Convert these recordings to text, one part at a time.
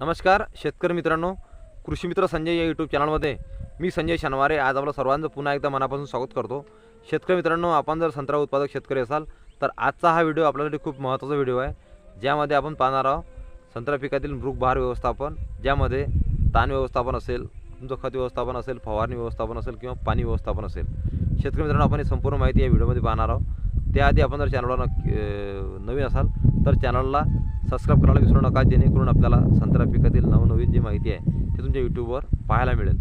नमस्कार शेतकरी मित्रांनो कृषी मित्र संजय या यूट्यूब चॅनलमध्ये मी संजय शनवारे. आज आपलं सर्वांचं पुन्हा एकदा मनापासून स्वागत करतो. शेतकरी मित्रांनो आपण जर संत्रा उत्पादक शेतकरी असाल तर आजचा हा व्हिडिओ आपल्यासाठी खूप महत्त्वाचा व्हिडिओ आहे. ज्यामध्ये आपण पाहणार आहोत संत्रा पिकातील मृगभार व्यवस्थापन ज्यामध्ये ताण व्यवस्थापन असेल तुमचं खत व्यवस्थापन असेल फवारणी व्यवस्थापन असेल किंवा पाणी व्यवस्थापन असेल. शेतकरी मित्रांनो आपण ही संपूर्ण माहिती या व्हिडिओमध्ये पाहणार आहोत. त्याआधी आपण जर चॅनलला नक्की नवीन असाल तर चॅनलला सबस्क्राईब करायला विसरू नका जेणेकरून आपल्याला संत्रा पिकातील नवनवीन जी माहिती आहे ती तुमच्या यूट्यूबवर पाहायला मिळेल.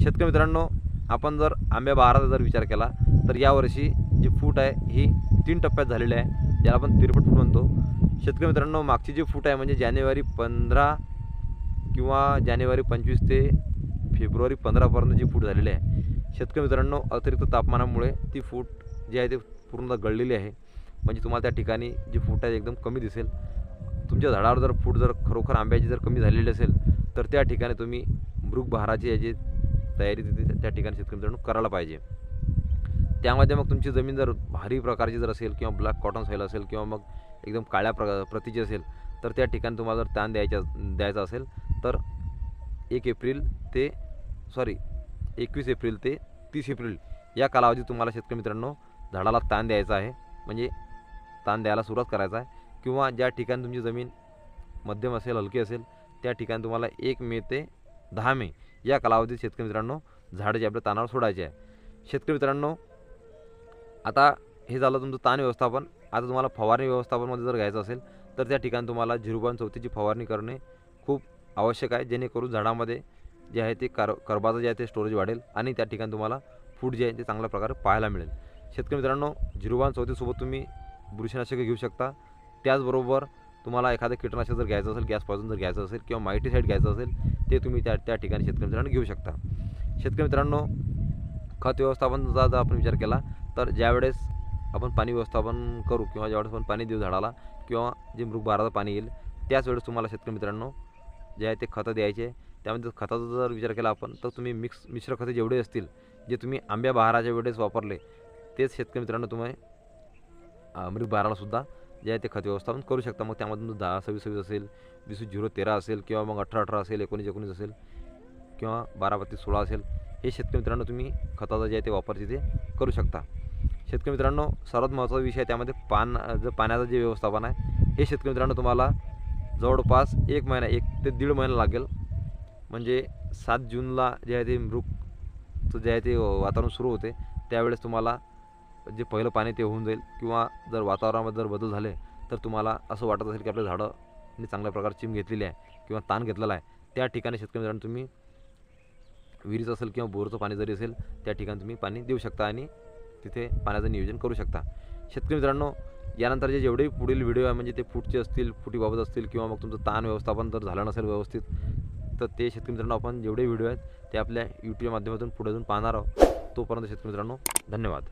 शेतकरी मित्रांनो आपण जर आंब्या बहाराचा जर विचार केला तर यावर्षी जी फूट आहे ही तीन टप्प्यात झालेली आहे ज्याला आपण तिरपट फूट म्हणतो. शेतकरी मित्रांनो मागची जी फूट आहे म्हणजे जानेवारी पंधरा किंवा जानेवारी पंचवीस ते फेब्रुवारी पंधरापर्यंत जी फूट झालेली आहे शेतकरी मित्रांनो अतिरिक्त तापमानामुळे ती फूट जी आहे ती पूर्णतः गळलेली आहे. म्हणजे तुम्हाला त्या ठिकाणी जी फूट आहे एकदम कमी दिसेल. तुमच्या झाडावर जर फूट जर खरोखर आंब्याची जर कमी झालेली असेल तर त्या ठिकाणी तुम्ही मृगबहाराची याची तयारी तिथे त्या ठिकाणी शेतकरी मित्रांनो करायला पाहिजे. त्यामध्ये मग तुमची जमीन जर भारी प्रकारची जर असेल किंवा ब्लॅक कॉटन सॉईल असेल किंवा मग एकदम काळ्या प्र प्रतीची असेल तर त्या ठिकाणी तुम्हाला जर ताण द्यायचा द्यायचा असेल तर एक एप्रिल ते सॉरी एकवीस एप्रिल ते तीस एप्रिल या कालावधीत तुम्हाला शेतकरी मित्रांनो झाडाला ताण द्यायचा आहे. म्हणजे ताण द्यायला सुरुवात करायचा आहे. किंवा ज्या ठिकाणी तुमची जमीन मध्यम असेल हलकी असेल त्या ठिकाणी तुम्हाला एक मे ते दहा मे या कालावधीत शेतकरी मित्रांनो झाडं जे आपल्या तानावर सोडायचे आहे. शेतकरी मित्रांनो आता हे झालं तुमचं ताण व्यवस्थापन. आता तुम्हाला फवारणी व्यवस्थापनमध्ये जर घ्यायचं असेल तर त्या ठिकाणी तुम्हाला झिरुबान चौथीची फवारणी करणे खूप आवश्यक आहे. जेणेकरून झाडामध्ये जे आहे ते कर कर्बाचं जे आहे ते स्टोरेज वाढेल आणि त्या ठिकाणी तुम्हाला फूड जे आहे ते चांगल्या प्रकारे पाहायला मिळेल. शेतकरी मित्रांनो झिरुबान चौथीसोबत तुम्ही बुरशीनाशकं घेऊ शकता. त्याचबरोबर तुम्हाला एखादं कीटकनाशक जर घ्यायचं असेल गॅसपासून जर घ्यायचं असेल किंवा मायटीसाईड घ्यायचं असेल ते तुम्ही त्या त्या ठिकाणी शेतकरी मित्रांनो घेऊ शकता. शेतकरी मित्रांनो खत व्यवस्थापनाचा जर आपण विचार केला तर ज्यावेळेस आपण पाणी व्यवस्थापन करू किंवा ज्यावेळेस आपण पाणी देऊ झाडाला किंवा जे मृगबाराचं पाणी येईल त्याच वेळेस तुम्हाला शेतकरी मित्रांनो जे आहे ते खतं द्यायचे. त्यामध्ये खताचा जर विचार केला आपण तर तुम्ही मिक्स मिश्र खते जेवढे असतील जे तुम्ही आंब्या बहाराच्या वेळेस वापरले तेच शेतकरी मित्रांनो तुम्ही अं, सुद्धा जे आहे ते खत व्यवस्थापन करू शकता. मग त्यामधून दहा सव्वीस सव्वीस असेल वीस झिरो तेरा असेल किंवा मग अठरा अठरा असेल एकोणीस एकोणीस असेल किंवा बारा बत्तीस सोळा असेल हे शेतकरी मित्रांनो तुम्ही खताचा जे आहे ते वापर तिथे करू शकता. शेतकरी मित्रांनो सर्वात महत्त्वाचा विषय आहे त्यामध्ये पान जे पाण्याचं जे व्यवस्थापन आहे हे शेतकरी मित्रांनो तुम्हाला जवळपास एक महिना एक ते दीड महिना लागेल. म्हणजे सात जूनला जे आहे ते मृगचं जे आहे ते वातावरण सुरू होते त्यावेळेस तुम्हाला जे पहिलं पाणी ते होऊन जाईल किंवा जर वातावरणामध्ये जर बदल झाले तर तुम्हाला असं वाटत असेल की आपल्या झाडंनी चांगल्या प्रकारे चिम घेतलेली आहे किंवा ताण घेतलेला आहे. त्या ठिकाणी शेतकरी मित्रांनो तुम्ही विहिरीचं असेल किंवा बोरचं पाणी जरी असेल त्या ठिकाणी तुम्ही पाणी देऊ शकता आणि तिथे पाण्याचं नियोजन करू शकता. शेतकरी मित्रांनो यानंतर जे जेवढे पुढील व्हिडिओ आहे म्हणजे ते फूटचे असतील फुटीबाबत असतील किंवा मग तुमचं ताण व्यवस्थापन जर झालं नसेल व्यवस्थित तर ते शेतकरी मित्रांनो आपण जेवढे व्हिडिओ आहेत ते आपल्या यूट्यूबच्या माध्यमातून पुढे अजून पाहणार आहोत. तोपर्यंत शेतकरी मित्रांनो धन्यवाद.